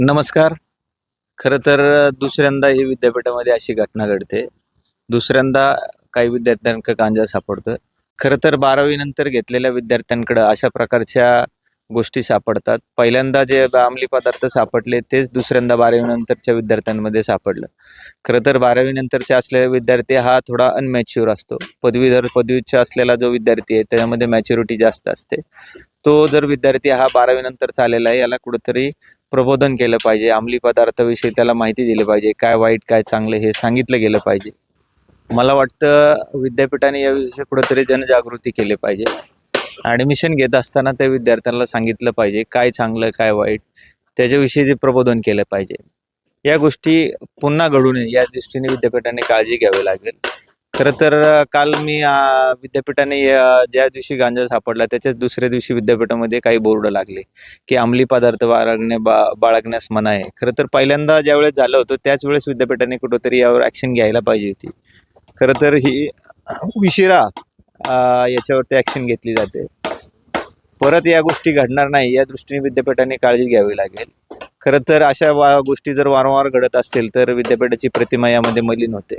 नमस्कार. खरं तर दुसऱ्यांदा ही विद्यापीठामध्ये अशी घटना घडते. दुसऱ्यांदा काही विद्यार्थ्यांकडे गांजा सापडतोय. खरं तर बारावी नंतर घेतलेल्या विद्यार्थ्यांकडं अशा प्रकारच्या गोष्टी सापडतात. पहिल्यांदा जे अंमली पदार्थ सापडले तेच दुसऱ्यांदा बारावी नंतरच्या विद्यार्थ्यांमध्ये सापडलं. खरं तर बारावीनंतरचे नंतरच्या असलेला विद्यार्थी हा थोडा अनमॅच्युअर असतो. पदवीधर पदवीच्या असलेला जो विद्यार्थी आहे त्याच्यामध्ये मॅच्युरिटी जास्त असते. तो जर विद्यार्थी हा बारावीनंतरचा आलेला आहे याला कुठंतरी प्रबोधन केलं पाहिजे. अंमली पदार्थाविषयी त्याला माहिती दिली पाहिजे. काय वाईट काय चांगलं हे सांगितलं गेलं पाहिजे. मला वाटतं विद्यापीठाने याविषयी कुठंतरी जनजागृती केली पाहिजे. ॲडमिशन घेत असताना त्या विद्यार्थ्यांना सांगितलं पाहिजे काय चांगलं काय वाईट त्याच्याविषयी ते प्रबोधन केलं पाहिजे. या गोष्टी पुन्हा घडू नये या दृष्टीने विद्यापीठाने काळजी घ्यावी लागेल. खरं तर काल मी विद्यापीठाने ज्या दिवशी गांजा सापडला त्याच्याच दुसऱ्या दिवशी विद्यापीठामध्ये काही बोर्ड लागले की अंमली पदार्थ बाळगणे बा बाळगण्यास मना आहे. खरं तर पहिल्यांदा ज्यावेळेस झालं होतं त्याच वेळेस विद्यापीठाने कुठंतरी यावर ॲक्शन घ्यायला पाहिजे होती. खरं तर ही उशिरा याच्यावरती ॲक्शन घेतली जाते. परत या गोष्टी घडणार नाही या दृष्टीने विद्यापीठाने काळजी घ्यावी लागेल. खरं तर अशा वा गोष्टी जर वारंवार घडत असतील तर विद्यापीठाची प्रतिमा यामध्ये मलिन होते.